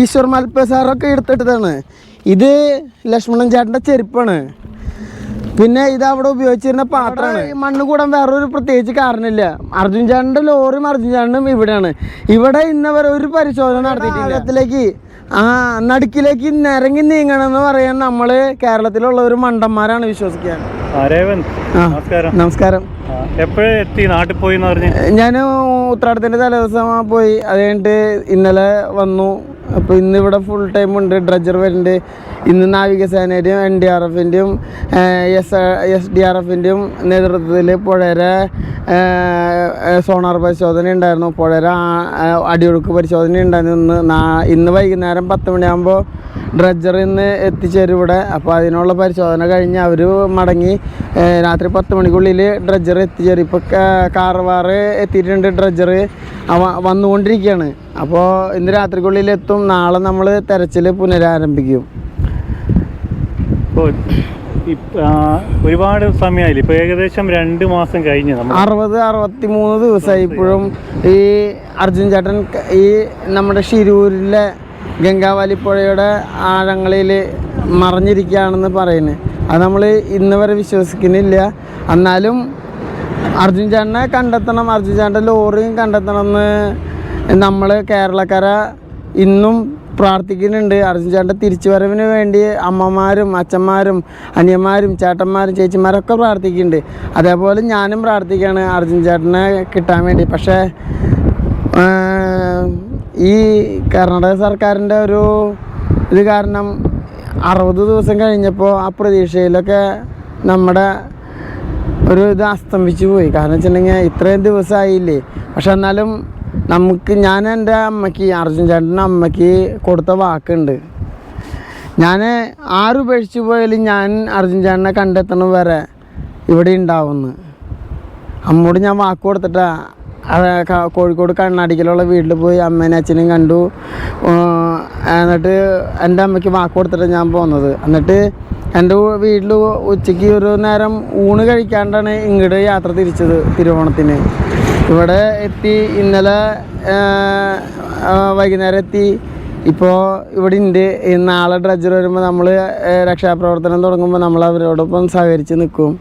ഈശ്വർ മൽപ്പ സാറൊക്കെ എടുത്തിട്ടതാണ്. ഇത് ലക്ഷ്മണൻ ചേട്ടന്റെ ചെരുപ്പാണ്. പിന്നെ ഇത് അവിടെ ഉപയോഗിച്ചിരുന്ന പാത്രമാണ്. ഈ മണ്ണ് കൂടാൻ വേറൊരു പ്രത്യേകിച്ച് കാരണമില്ല. അർജുൻ ചാണ്ടന്റെ ലോറിയും അർജുൻ ചാണ്ടും ഇവിടെയാണ്. ഇവിടെ ഇന്നവരെ ഒരു പരിശോധന നടത്തിയിട്ടില്ല. ആ നടുക്കിലേക്ക് നിരങ്ങി നീങ്ങണമെന്ന് പറയാൻ നമ്മൾ കേരളത്തിലുള്ള ഒരു മണ്ടന്മാരാണ് വിശ്വസിക്കാൻ. നമസ്കാരം. എത്തി? നാട്ടിൽ പോയി ഞാൻ ഉത്രാടത്തിന്റെ തലേദിവസം പോയി. അത് കഴിഞ്ഞിട്ട് ഇന്നലെ വന്നു. അപ്പോൾ ഇന്നിവിടെ ഫുൾ ടൈം ഉണ്ട് ഡ്രജർ വരുന്നുണ്ട്. ഇന്ന് നാവികസേനയുടെയും എൻ ഡി ആർ എഫിന്റെയും എസ് എസ് ഡി ആർ എഫിന്റെയും നേതൃത്വത്തിൽ പുഴര സോണാർ പരിശോധന ഉണ്ടായിരുന്നു. പുഴര അടിയൊഴുക്ക് പരിശോധന ഉണ്ടായിരുന്നു. ഇന്ന് നാ- ഇന്ന് വൈകുന്നേരം പത്ത് മണിയാകുമ്പോൾ ഡ്രഡ്ജർ ഇന്ന് എത്തിച്ചേരും ഇവിടെ. അപ്പോൾ അതിനുള്ള പരിശോധന കഴിഞ്ഞ് അവർ മടങ്ങി രാത്രി പത്ത് മണിക്കുള്ളിൽ ഡ്രഡ്ജർ എത്തിച്ചേരും. ഇപ്പോൾ കാർവാർ എത്തിയിട്ടുണ്ട് ഡ്രഡ്ജർ. വന്നുകൊണ്ടിരിക്കുകയാണ് അപ്പോൾ ഇന്ന് രാത്രിക്കുള്ളിൽ എത്തും നാളെ നമ്മൾ തെരച്ചിൽ പുനരാരംഭിക്കും. ഇപ്പോൾ ഇപ്പ- ഒരുപാട് സമയമായില്ല? ഇപ്പോൾ ഏകദേശം രണ്ട് മാസം കഴിഞ്ഞ് അറുപത് അറുപത്തി മൂന്ന് ദിവസമായി ഇപ്പോഴും ഈ അർജുൻ ചേട്ടൻ ഈ നമ്മുടെ ഷിരൂരിലെ ഗംഗാവാലി പുഴയുടെ ആഴങ്ങളിൽ മറിഞ്ഞിരിക്കുകയാണെന്ന് പറയുന്നത് അത് നമ്മൾ ഇന്ന് വരെ വിശ്വസിക്കുന്നില്ല. എന്നാലും അർജുൻ ചേട്ടനെ കണ്ടെത്തണം അർജുൻ ചേട്ടന്റെ ലോറിയും കണ്ടെത്തണം എന്ന് നമ്മൾ കേരളക്കര ഇന്നും പ്രാർത്ഥിക്കുന്നുണ്ട്. അർജുൻ ചേട്ടന്റെ തിരിച്ചുവരവിന് വേണ്ടി അമ്മമാരും അച്ഛന്മാരും അനിയന്മാരും ചേട്ടന്മാരും ചേച്ചിമാരൊക്കെ പ്രാർത്ഥിക്കുന്നുണ്ട്. അതേപോലെ ഞാനും പ്രാർത്ഥിക്കുകയാണ് അർജുൻ ചേട്ടനെ കിട്ടാൻ വേണ്ടി. പക്ഷേ ഈ കർണാടക സർക്കാരിന്റെ ഒരു ഇത് കാരണം അറുപത് ദിവസം കഴിഞ്ഞപ്പോൾ ആ പ്രതീക്ഷയിലൊക്കെ നമ്മുടെ ഒരു ഇത് അസ്തമിച്ചു പോയി. കാരണം വെച്ചിട്ടുണ്ടെങ്കിൽ ഇത്രയും ദിവസമായില്ലേ? പക്ഷെ എന്നാലും നമുക്ക് ഞാൻ എന്റെ അമ്മയ്ക്ക് അർജുൻ ചേട്ടന്റെ അമ്മയ്ക്ക് കൊടുത്ത വാക്കുണ്ട്. ഞാൻ ആരുപേക്ഷിച്ച് പോയാലും ഞാൻ അർജുൻ ചേട്ടനെ കണ്ടെത്തണം വരെ ഇവിടെ ഉണ്ടാവുമെന്ന് അമ്മോട് ഞാൻ വാക്ക് കൊടുത്തിട്ടാ. കോഴിക്കോട് കണ്ണാടിക്കലുള്ള വീട്ടിൽ പോയി അമ്മേനെ അച്ഛനെയും കണ്ടു. എന്നിട്ട് എന്റെ അമ്മയ്ക്ക് വാക്ക് കൊടുത്തിട്ട് ഞാൻ പോകുന്നത് എന്നിട്ട് എന്റെ വീട്ടിൽ ഉച്ചയ്ക്ക് ഒരു നേരം ഊണ് കഴിക്കാണ്ടാണ് ഇങ്ങോട്ട് യാത്ര തിരിച്ചത് തിരുവോണത്തിന്. ഇവിടെ എത്തി ഇന്നലെ വൈകുന്നേരം എത്തി. ഇപ്പോൾ ഇവിടെ ഉണ്ട് നാളെ ഡ്രജർ വരുമ്പോൾ നമ്മൾ രക്ഷാപ്രവർത്തനം തുടങ്ങുമ്പോൾ നമ്മൾ അവരോടൊപ്പം സഹകരിച്ച് നിൽക്കും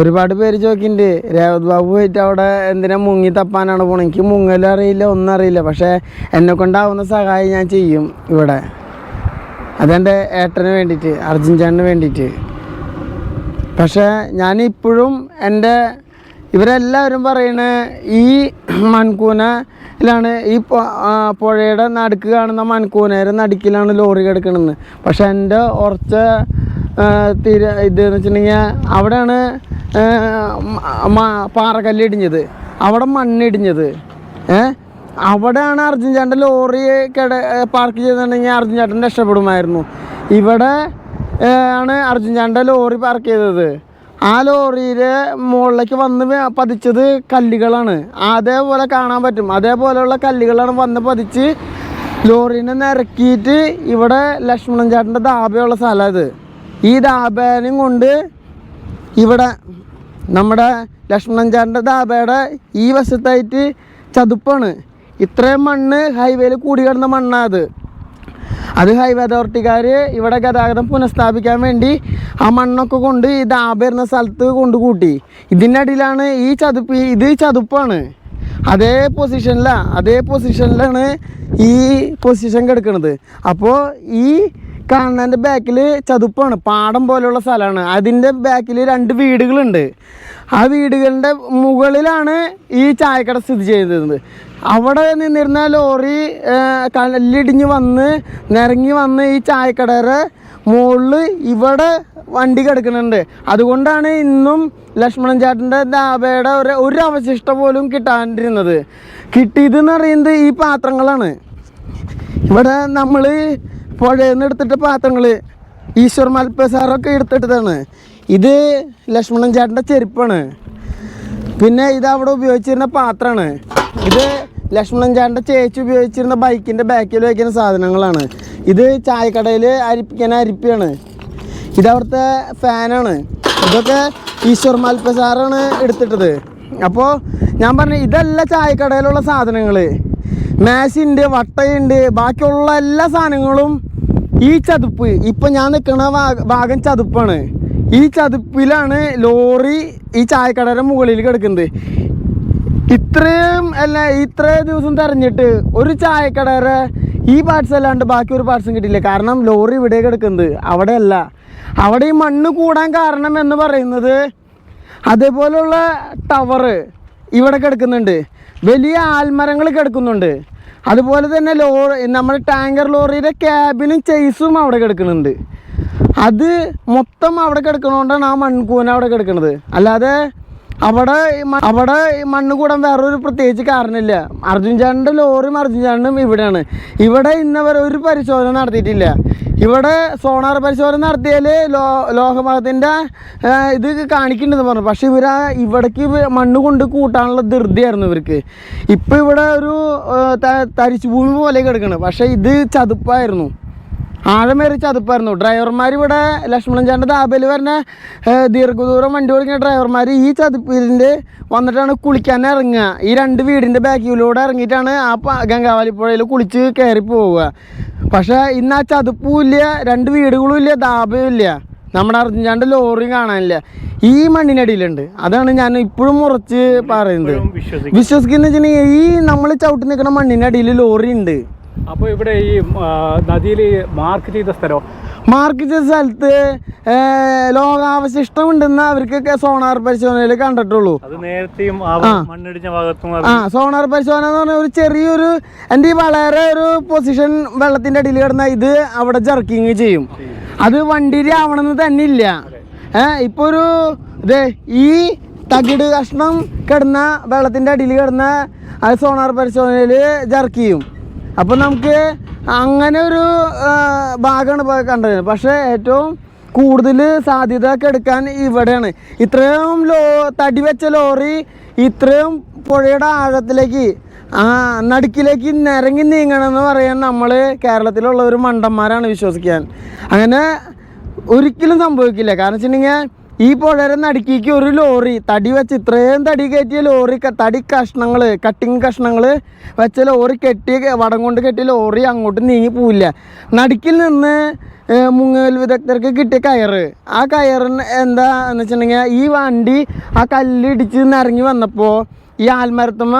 ഒരുപാട് പേര് ചോദിക്കുന്നുണ്ട് രേവത് ബാബു പോയിട്ട് അവിടെ എന്തിനാ മുങ്ങി തപ്പാനാണ് പോണത് എനിക്ക് മുങ്ങലും അറിയില്ല ഒന്നും അറിയില്ല. പക്ഷേ എന്നെ കൊണ്ടാവുന്ന സഹായം ഞാൻ ചെയ്യും ഇവിടെ. അതെന്റെ ഏട്ടന് വേണ്ടിയിട്ട് അർജുൻ ചേട്ടന് വേണ്ടിയിട്ട്. പക്ഷേ ഞാൻ ഇപ്പോഴും എന്റെ ഇവരെല്ലാവരും പറയണ ഈ മൺകൂനയിലാണ് ഈ പുഴയുടെ നടുക്ക് കാണുന്ന മൺകൂനയുടെ നടുക്കിലാണ് ലോറി കിടക്കണമെന്ന് പക്ഷെ എന്റെ ഉറച്ച തീര എന്ന് വെച്ചിട്ടുണ്ടെങ്കിൽ അവിടെയാണ് ആ, മ- മ- പാറക്കല്ല് ഇടിഞ്ഞത്. അവിടെ മണ്ണിടിഞ്ഞത് ഏ? അവിടെയാണ് അർജുൻ ചേട്ടന്റെ ലോറി കിട പാർക്ക് ചെയ്തിട്ടുണ്ടെങ്കിൽ അർജുൻ ചേട്ടൻ രക്ഷപ്പെടുമായിരുന്നു. ഇവിടെ ആണ് അർജുൻ ലോറി പാർക്ക് ചെയ്തത്. ആ ലോറിയുടെ മുകളിലേക്ക് വന്ന് പതിച്ചത് കല്ലുകളാണ്. അതേപോലെ കാണാൻ പറ്റും. അതേപോലെയുള്ള കല്ലുകളാണ് വന്ന് പതിച്ച് ലോറീനെ നിരക്കിയിട്ട് ഇവിടെ ലക്ഷ്മണൻ ചേട്ടന്റെ ധാബയുള്ള സ്ഥലം ഇത് ഈ ധാബേനും കൊണ്ട് ഇവിടെ നമ്മുടെ ലക്ഷ്മണൻ ചേട്ടന്റെ ധാബയുടെ ഈ വശത്തായിട്ട് ചതുപ്പാണ്. ഇത്രയും മണ്ണ് ഹൈവേയിൽ കൂടി കിടന്ന മണ്ണാണ് അത്. അത് ഹൈവേ അതോറിറ്റിക്കാർ ഇവിടെ ഗതാഗതം പുനഃസ്ഥാപിക്കാൻ വേണ്ടി ആ മണ്ണൊക്കെ കൊണ്ട് ഈ വരുന്ന സ്ഥലത്ത് കൊണ്ട് കൂട്ടി ഇതിന്റെ അടിയിലാണ് ഈ ചതുപ്പ് ഇത് ചതുപ്പാണ്. അതേ പൊസിഷനിലാണ് അതേ പൊസിഷനിലാണ് ഈ പൊസിഷൻ കിടക്കുന്നത് അപ്പോൾ ഈ കാണുന്നതിന്റെ ബാക്കിൽ ചതുപ്പാണ് പാടം പോലെയുള്ള സ്ഥലമാണ്. അതിന്റെ ബാക്കിൽ രണ്ട് വീടുകളുണ്ട്. ആ വീടുകളുടെ മുകളിലാണ് ഈ ചായക്കട സ്ഥിതി ചെയ്തിരുന്നത്. അവിടെ നിന്നിരുന്ന ലോറി കല്ലിടിഞ്ഞ് വന്ന് നിറങ്ങി വന്ന് ഈ ചായക്കടയുടെ മുകളിൽ ഇവിടെ വണ്ടി കിടക്കുന്നുണ്ട്. അതുകൊണ്ടാണ് ഇന്നും ലക്ഷ്മണൻ ചേട്ടന്റെ ദാബയുടെ ഒരു ഒരു അവശിഷ്ടം പോലും കിട്ടാണ്ടിരുന്നത്. കിട്ടിയതെന്ന് പറയുന്നത് ഈ പാത്രങ്ങളാണ്. ഇവിടെ നമ്മൾ പുഴയിൽ നിന്ന് എടുത്തിട്ട പാത്രങ്ങൾ ഈശ്വർ മൽപ്പ സാറൊക്കെ എടുത്തിട്ടതാണ്. ഇത് ലക്ഷ്മണൻ ചേട്ടന്റെ ചെരുപ്പാണ്. പിന്നെ ഇത് അവിടെ ഉപയോഗിച്ചിരുന്ന പാത്രമാണ്. ഇത് ലക്ഷ്മണൻ ചേട്ടന്റെ ചേച്ചി ഉപയോഗിച്ചിരുന്ന ബൈക്കിന്റെ ബാക്കിൽ വയ്ക്കുന്ന സാധനങ്ങളാണ്. ഇത് ചായക്കടയിൽ അരിപ്പിക്കുന്ന അരിപ്പിയാണ്. ഇത് അവിടുത്തെ ഫാനാണ്. ഇതൊക്കെ ഈശ്വർ മാൽപ്പ സാറാണ് എടുത്തിട്ടത്. അപ്പോൾ ഞാൻ പറഞ്ഞു ഇതല്ല ചായക്കടയിലുള്ള സാധനങ്ങൾ മാസിന്റെ വട്ടയുണ്ട് ബാക്കിയുള്ള എല്ലാ സാധനങ്ങളും ഈ ചതുപ്പ് ഇപ്പൊ ഞാൻ നിൽക്കുന്ന ഭാഗം ചതുപ്പാണ്. ഈ ചതുപ്പിലാണ് ലോറി ഈ ചായക്കടയുടെ മുകളിൽ കിടക്കുന്നത്. ഇത്രയും അല്ല ഇത്ര ദിവസം തെരഞ്ഞിട്ട് ഒരു ചായക്കടയുടെ ഈ പാർട്സ് അല്ലാണ്ട് ബാക്കി ഒരു പാർട്സും കിട്ടിയില്ല. കാരണം ലോറി ഇവിടെ കിടക്കുന്നത് അവിടെ അല്ല അവിടെ ഈ മണ്ണ് കൂടാൻ കാരണം എന്ന് പറയുന്നത് അതേപോലുള്ള ടവർ ഇവിടെ കിടക്കുന്നുണ്ട്. വലിയ ആൽമരങ്ങൾ കിടക്കുന്നുണ്ട്. അതുപോലെ തന്നെ ലോറി നമ്മുടെ ടാങ്കർ ലോറിയുടെ ക്യാബിനും ചേസും അവിടെ കിടക്കുന്നുണ്ട്. അത് മൊത്തം അവിടെ കിടക്കണോണ്ടാണ് ആ മൺകൂന അവിടെ കിടക്കുന്നത് അല്ലാതെ അവിടെ അവിടെ മണ്ണ് കൂടാൻ വേറൊരു പ്രത്യേകിച്ച് കാരണമില്ല. അർജുൻ ചാണ്ടിന്റെ ലോറിയും അർജുൻ ചാണ്ടും ഇവിടെയാണ്. ഇവിടെ ഇന്നവരെ ഒരു പരിശോധന നടത്തിയിട്ടില്ല. ഇവിടെ സോണാർ പരിശോധന നടത്തിയാൽ ലോ ലോകഭാഗത്തിന്റെ ഇത് കാണിക്കുന്നുണ്ടെന്ന് പറഞ്ഞു. പക്ഷെ ഇവർ ഇവിടേക്ക് ഇവ- മണ്ണ് കൊണ്ട് കൂട്ടാനുള്ള ധൃതിയായിരുന്നു ഇവർക്ക്. ഇപ്പോൾ ഇവിടെ ഒരു തരിച്ചു ഭൂമി പോലെ കിടക്കണം. പക്ഷെ ഇത് ചതുപ്പായിരുന്നു. ആഴമേറി ചതുപ്പായിരുന്നു. ഡ്രൈവർമാർ ഇവിടെ ലക്ഷ്മണൻ ചാണ്ടി ദാബയിൽ വരുന്ന ദീർഘദൂരം വണ്ടി ഓടിക്കുന്ന ഡ്രൈവർമാർ ഈ ചതുപ്പിന്റെ വന്നിട്ടാണ് കുളിക്കാൻ ഇറങ്ങുക. ഈ രണ്ട് വീടിന്റെ ബാക്കിലൂടെ ഇറങ്ങിയിട്ടാണ് ആ ഗംഗാവാലിപ്പുഴയിൽ ഗംഗാവലിപ്പുഴയിൽ കുളിച്ച് കയറി പോവുക. പക്ഷേ ഇന്ന് ആ ചതുപ്പും ഇല്ല രണ്ട് വീടുകളും ഇല്ല ദാബയും ഇല്ല. നമ്മുടെ അർജന്റ് ലോറി കാണാനില്ല. ഈ മണ്ണിനടിയിലുണ്ട്. അതാണ് ഞാൻ ഇപ്പോഴും ഉറച്ച് പറയുന്നത്. വിശ്വസിക്കുന്ന. വെച്ചിട്ടുണ്ടെങ്കിൽ ഈ നമ്മൾ ചവിട്ടി നിൽക്കുന്ന മണ്ണിനടിയിൽ ലോറി ഉണ്ട് അപ്പോൾ ഇവിടെ ഈ നദിയിൽ മാർക്ക് ചെയ്ത സ്ഥലം മാർക്ക് ചെയ്ത സ്ഥലത്ത് ലോകാവശിഷ്ടമുണ്ടെന്ന് ലോകാവശിഷ്ടം അവർക്കൊക്കെ സോണാർ പരിശോധനയിൽ കണ്ടിട്ടുള്ളൂ. ആ സോണാർ പരിശോധന എന്ന് പറഞ്ഞ ഒരു ചെറിയൊരു എന്റെ ഈ വളരെ ഒരു പൊസിഷൻ വെള്ളത്തിന്റെ അടിയിൽ കിടന്ന ഇത് അവിടെ ജർക്കിങ് ചെയ്യും. അത് വണ്ടിയിൽ ആവണമെന്ന് തന്നെ ഇല്ല. ഏഹ് ഇപ്പോൾ ഒരു ഇതേ ഈ തകിട് കഷ്ണം കിടന്ന വെള്ളത്തിന്റെ അടിയിൽ കിടന്ന അത് സോണാർ പരിശോധനയിൽ ജർക്ക് ചെയ്യും. അപ്പം നമുക്ക് അങ്ങനെ ഒരു ഭാഗമാണ് കണ്ടത്. പക്ഷേ ഏറ്റവും കൂടുതൽ സാധ്യത എടുക്കാൻ ഇവിടെയാണ്. ഇത്രയും ലോ തടി വെച്ച ലോറി ഇത്രയും പുഴയുടെ ആഴത്തിലേക്ക് ആ നടുക്കിലേക്ക് നിരങ്ങി നീങ്ങണമെന്ന് പറയാൻ നമ്മൾ കേരളത്തിലുള്ള ഒരു മണ്ടന്മാരാണ് വിശ്വസിക്കാൻ. അങ്ങനെ ഒരിക്കലും സംഭവിക്കില്ല. കാരണം വെച്ചിട്ടുണ്ടെങ്കിൽ ഈ പുഴയുടെ നടുക്കിക്ക് ഒരു ലോറി തടി വെച്ച് ഇത്രയും തടി കയറ്റിയ ലോറി തടി കഷ്ണങ്ങൾ കട്ടിങ് കഷ്ണങ്ങൾ വെച്ച ലോറി കെട്ടി വടം കൊണ്ട് കെട്ടിയ ലോറി അങ്ങോട്ട് നീങ്ങി പോവില്ല. നടുക്കിൽ നിന്ന് മുങ്ങൽ വിദഗ്ധർക്ക് കിട്ടിയ കയറ്. ആ കയറിന് എന്താ എന്ന് വെച്ചിട്ടുണ്ടെങ്കിൽ ഈ വണ്ടി ആ കല്ലിടിച്ച് നിറങ്ങി വന്നപ്പോൾ ഈ ആൽമരത്തമ്മ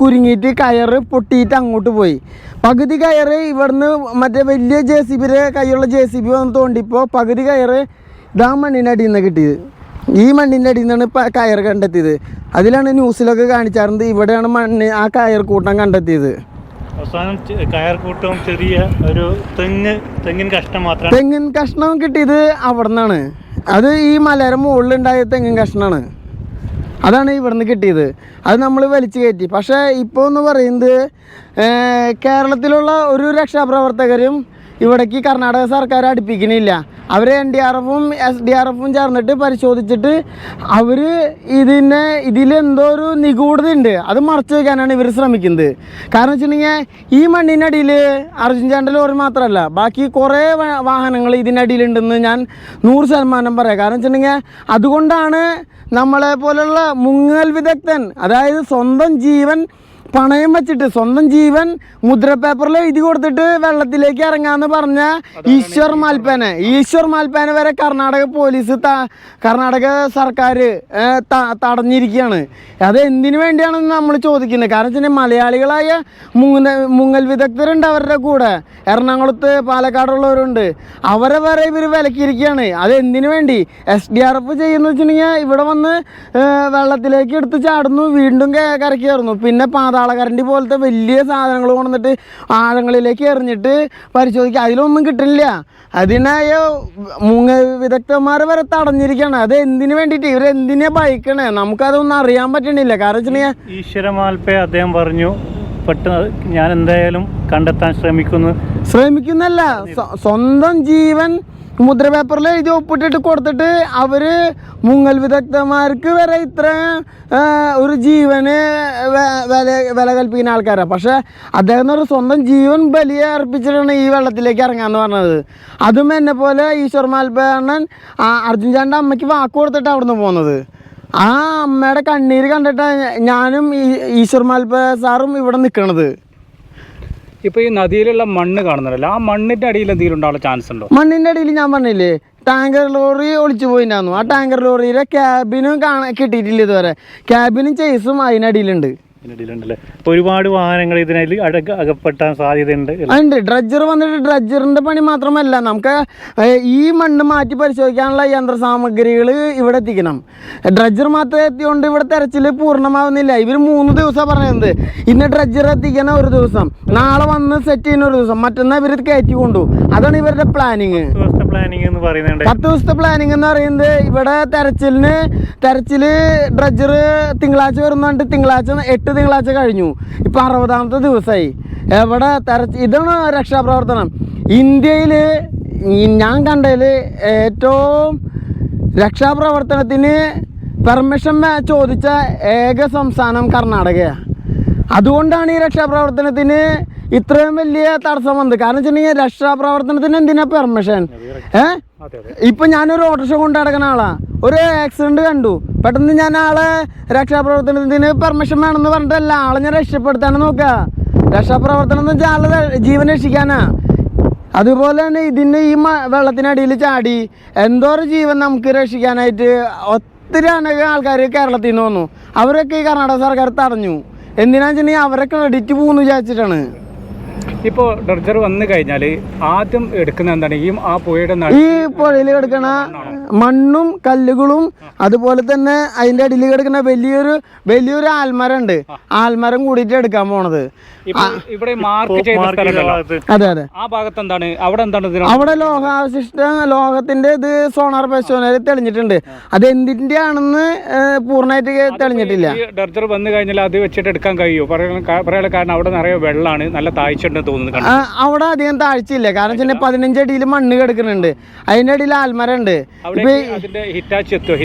കുരുങ്ങിയിട്ട് കയറ് പൊട്ടിയിട്ട് അങ്ങോട്ട് പോയി. പകുതി കയറ് ഇവിടുന്ന് മറ്റേ വലിയ ജെ സി ബിയുടെ കൈയുള്ള ജെ സി ബി വന്ന് തോണ്ടിപ്പോൾ പകുതി കയറ് ഇതാ മണ്ണിന്റെ അടിയിൽ നിന്ന് കിട്ടിയത്. ഈ മണ്ണിന്റെ അടിയിൽ നിന്നാണ് ഇപ്പം കയർ കണ്ടെത്തിയത്. അതിലാണ് ന്യൂസിലൊക്കെ കാണിച്ചാറുണ്ട് ഇവിടെയാണ് മണ്ണ് ആ കയർ കൂട്ടം കണ്ടെത്തിയത്. അവസാനം കയർക്കൂട്ടവും ചെറിയ ഒരു തെങ്ങ് തെങ്ങിൻ കഷ്ണം മാത്രമാണ്. തെങ്ങിൻ കഷ്ണം കിട്ടിയത് അവിടെ നിന്നാണ് അത് ഈ മലയുടെ മുകളിലുണ്ടായ തെങ്ങിൻ കഷ്ണമാണ് അതാണ് ഇവിടുന്ന് കിട്ടിയത്. അത് നമ്മൾ വലിച്ചു കയറ്റി. പക്ഷേ ഇപ്പോൾ എന്ന് പറയുന്നത് കേരളത്തിലുള്ള ഒരു രക്ഷാപ്രവർത്തകരും ഇവിടേക്ക് കർണാടക സർക്കാർ അടുപ്പിക്കണില്ല. അവർ എൻ ഡി ആർ എഫും എസ് ഡി ആർ എഫും ചേർന്നിട്ട് പരിശോധിച്ചിട്ട് അവർ ഇതിനെ ഇതിലെന്തോ ഒരു നിഗൂഢത ഉണ്ട് അത് മറച്ചു വയ്ക്കാനാണ് ഇവർ ശ്രമിക്കുന്നത്. കാരണം വെച്ചിട്ടുണ്ടെങ്കിൽ ഈ മണ്ണിനടിയിൽ അർജുൻ ചാണ്ട ലോറി മാത്രമല്ല ബാക്കി കുറേ വാഹനങ്ങൾ ഇതിനടിയിലുണ്ടെന്ന് ഞാൻ നൂറ് ശതമാനം പറയാം. കാരണം വെച്ചിട്ടുണ്ടെങ്കിൽ അതുകൊണ്ടാണ് നമ്മളെ പോലുള്ള മുങ്ങൽ വിദഗ്ധൻ അതായത് സ്വന്തം ജീവൻ പണയം വെച്ചിട്ട് സ്വന്തം ജീവൻ മുദ്ര പേപ്പറിൽ എഴുതി കൊടുത്തിട്ട് വെള്ളത്തിലേക്ക് ഇറങ്ങാന്ന് പറഞ്ഞ ഈശ്വർ മാൽപ്പേന ഈശ്വർ മാൽപ്പേന വരെ കർണാടക പോലീസ് കർണാടക സർക്കാർ തടഞ്ഞിരിക്കുകയാണ്. അത് എന്തിനു വേണ്ടിയാണെന്ന് നമ്മൾ ചോദിക്കുന്നത്? കാരണം വെച്ചാൽ മലയാളികളായ മുങ്ങ മുങ്ങൽ വിദഗ്ധരുണ്ട് അവരുടെ കൂടെ. എറണാകുളത്ത് പാലക്കാടുള്ളവരുണ്ട്. അവരെ വരെ ഇവർ വിലക്കിയിരിക്കുകയാണ്. അത് എന്തിനു വേണ്ടി? എസ് ഡി ആർ എഫ് ചെയ്യുന്ന വെച്ചിട്ടുണ്ടെങ്കിൽ ഇവിടെ വന്ന് വെള്ളത്തിലേക്ക് എടുത്ത് ചാടുന്നു വീണ്ടും കേ- പിന്നെ കയറുന്നു പാതാളകരണ്ടി പോലത്തെ വലിയ സാധനങ്ങൾ കൊണ്ടുവന്നിട്ട് ആഴങ്ങളിലേക്ക് എറിഞ്ഞിട്ട് പരിശോധിക്കുക. അതിലൊന്നും കിട്ടില്ല അതിനായ മുങ്ങ വിദഗ്ധന്മാർ വരെ തടഞ്ഞിരിക്കുകയാണ്. അത് എന്തിനു വേണ്ടിയിട്ട്? ഇവർ എന്തിനാ ഭയക്കണേ? നമുക്കതൊന്നും അറിയാൻ പറ്റണില്ല. കാരണം വെച്ചിട്ടുണ്ടെങ്കിൽ ഈശ്വരമാൽപ്പെ അദ്ദേഹം പറഞ്ഞു പെട്ടെന്ന് ഞാൻ എന്തായാലും കണ്ടെത്താൻ ശ്രമിക്കുന്നു. ശ്രമിക്കുന്നല്ല. സ്വന്തം ജീവൻ മുദ്ര പേപ്പറിൽ എഴുതി ഒപ്പിട്ടിട്ട് കൊടുത്തിട്ട് അവർ മുങ്ങൽ വിദഗ്ധന്മാർക്ക് വരെ ഇത്ര ഒരു ജീവന് വില വില കൽപ്പിക്കുന്ന ആൾക്കാരാണ് പക്ഷെ അദ്ദേഹം ഒരു സ്വന്തം ജീവൻ ബലിയെ അർപ്പിച്ചിട്ടാണ് ഈ വെള്ളത്തിലേക്ക് ഇറങ്ങാന്ന് പറഞ്ഞത്. അതും എന്നെ പോലെ ഈശ്വർ മാൽപ്പണ്ണൻ അർജുൻ ചാണ്ട അമ്മയ്ക്ക് വാക്ക് കൊടുത്തിട്ട് അവിടുന്ന് പോകുന്നത് ആ അമ്മയുടെ കണ്ണീര് കണ്ടിട്ടാണ് ഞാനും ഈശ്വർ മാൽപ്പ സാറും ഇവിടെ നിൽക്കണത് ഇപ്പൊ ഈ നദിയിലുള്ള മണ്ണ് കാണുന്നുണ്ടല്ലോ. ആ മണ്ണിന്റെ അടിയിൽ എന്തെങ്കിലും ഉണ്ടാവാൻ ചാൻസ് ഉണ്ടോ? മണ്ണിന്റെ അടിയിൽ ഞാൻ പറഞ്ഞില്ലേ ടാങ്കർ ലോറി ഒളിച്ചു പോയിട്ടുണ്ടായിരുന്നു ആ ടാങ്കർ ലോറിയിലെ ക്യാബിനും കാണാൻ കിട്ടിയിട്ടില്ല ഇതുവരെ. ക്യാബിനും ചേസും അതിനടിയിലുണ്ട്. ഇതിനിടയിലുണ്ടല്ലേ ഒരുപാട് വാഹനങ്ങൾ ഇതിനിൽ അടക്ക അകപ്പെട്ടാൻ സാധ്യതയുണ്ട് ഉണ്ട് ഡ്രഡ്ജർ വന്നിട്ട് ഡ്രഡ്ജറിന്റെ പണി മാത്രമല്ല നമുക്ക് ഈ മണ്ണ് മാറ്റി പരിശോധിക്കാനുള്ള യന്ത്ര സാമഗ്രികൾ ഇവിടെ എത്തിക്കണം. ഡ്രഡ്ജർ മാത്രം എത്തിയോണ്ട് ഇവിടെ തെരച്ചിൽ പൂർണമാവുന്നില്ല. ഇവർ മൂന്ന് ദിവസം പറയുന്നത് ഇന്ന് ഡ്രഡ്ജർ എത്തിക്കണ ഒരു ദിവസം. നാളെ വന്ന് സെറ്റ് ചെയ്യുന്ന ഒരു ദിവസം. മറ്റന്നാൾ ഇവർ കയറ്റി കൊണ്ടുപോകും അതാണ് ഇവരുടെ പ്ലാനിങ് പ്ലാനിങ് എന്ന് പറയുന്നുണ്ട്. പത്ത് ദിവസത്തെ പ്ലാനിങ് എന്ന് പറയുന്നത് ഇവിടെ തെരച്ചിലിന് തെരച്ചിൽ ഡ്രജർ തിങ്കളാഴ്ച വരുന്നുണ്ട്. തിങ്കളാഴ്ച എട്ട് തിങ്കളാഴ്ച കഴിഞ്ഞു. ഇപ്പൊ അറുപതാമത്തെ ദിവസമായി എവിടെ തെരച്ച് ഇതാണ് രക്ഷാപ്രവർത്തനം. ഇന്ത്യയിൽ ഞാൻ കണ്ടതിൽ ഏറ്റവും രക്ഷാപ്രവർത്തനത്തിന് പെർമിഷൻ ചോദിച്ച ഏക സംസ്ഥാനം കർണാടകയാണ് അതുകൊണ്ടാണ് ഈ രക്ഷാപ്രവർത്തനത്തിന് ഇത്രയും വലിയ തടസ്സം വന്നത്. കാരണം വെച്ചിട്ടുണ്ടെങ്കിൽ രക്ഷാപ്രവർത്തനത്തിന് എന്തിനാ പെർമിഷൻ ഏ? ഇപ്പൊ ഞാനൊരു ഓട്ടോറിക്ഷ കൊണ്ട് നടക്കുന്ന ആളാ. ഒരു ആക്സിഡന്റ് കണ്ടു. പെട്ടെന്ന് ഞാൻ ആളെ രക്ഷാപ്രവർത്തനത്തിന് പെർമിഷൻ വേണമെന്ന് പറഞ്ഞിട്ടല്ല ആളെ ഞാൻ രക്ഷപ്പെടുത്താൻ നോക്ക. രക്ഷാപ്രവർത്തനം എന്ന് വെച്ചാൽ ആളെ ജീവൻ രക്ഷിക്കാനാ. അതുപോലെ തന്നെ ഇതിന് ഈ വെള്ളത്തിനടിയിൽ ചാടി എന്തോരം ജീവൻ നമുക്ക് രക്ഷിക്കാനായിട്ട് ഒത്തിരി അനേകം ആൾക്കാർ കേരളത്തിൽ നിന്ന് വന്നു. അവരൊക്കെ ഈ കർണാടക സർക്കാർ തടഞ്ഞു. എന്തിനാന്ന് വെച്ചിട്ടുണ്ടെങ്കിൽ അവരെ ക്രെഡിറ്റ് പോകുന്നു വിചാരിച്ചിട്ടാണ്? ഇപ്പോൾ ഡർജർ വന്നു കഴിഞ്ഞാൽ ആദ്യം എടുക്കുന്ന എന്താണ്? ഈ ആ പുഴയുടെ ഈ പുഴയിൽ കിടക്കണ മണ്ണും കല്ലുകളും അതുപോലെ തന്നെ അതിന്റെ അടിയിൽ കിടക്കുന്ന വലിയൊരു വലിയൊരു ആൽമരം ഉണ്ട് ആൽമരം കൂടിയിട്ട് എടുക്കാൻ പോണത്. ഇപ്പൊ ഇവിടെ മാർക്ക് ചെയ്ത അതെ. അതെ ആ ഭാഗത്ത് എന്താണ്? അവിടെ എന്താണ് അവിടെ ലോഹാവശിഷ്ട ലോഹത്തിന്റെ ഇത് സോണാർ പരിശോധനയിൽ തെളിഞ്ഞിട്ടുണ്ട്. അത് എന്തിന്റെ ആണെന്ന് പൂർണമായിട്ട് തെളിഞ്ഞിട്ടില്ല. ഈ ഡർജർ വന്നു കഴിഞ്ഞാൽ അത് വെച്ചിട്ട് എടുക്കാൻ കഴിയുമോ പറയാനുള്ള കാരണം അവിടെ നിറയെ വെള്ളമാണ്. നല്ല താഴ്ച ഉണ്ടെന്ന് തോന്നുന്നു കണ്ടോ? അവിടെ അധികം താഴ്ചയില്ല. കാരണം വെച്ചാൽ പതിനഞ്ച് അടിയിൽ മണ്ണ് കിടക്കുന്നുണ്ട്. അതിന്റെ അടിയിൽ ആൽമരം ഉണ്ട് അതിന്റെ ഹിറ്റാച്ചി എത്തുമോ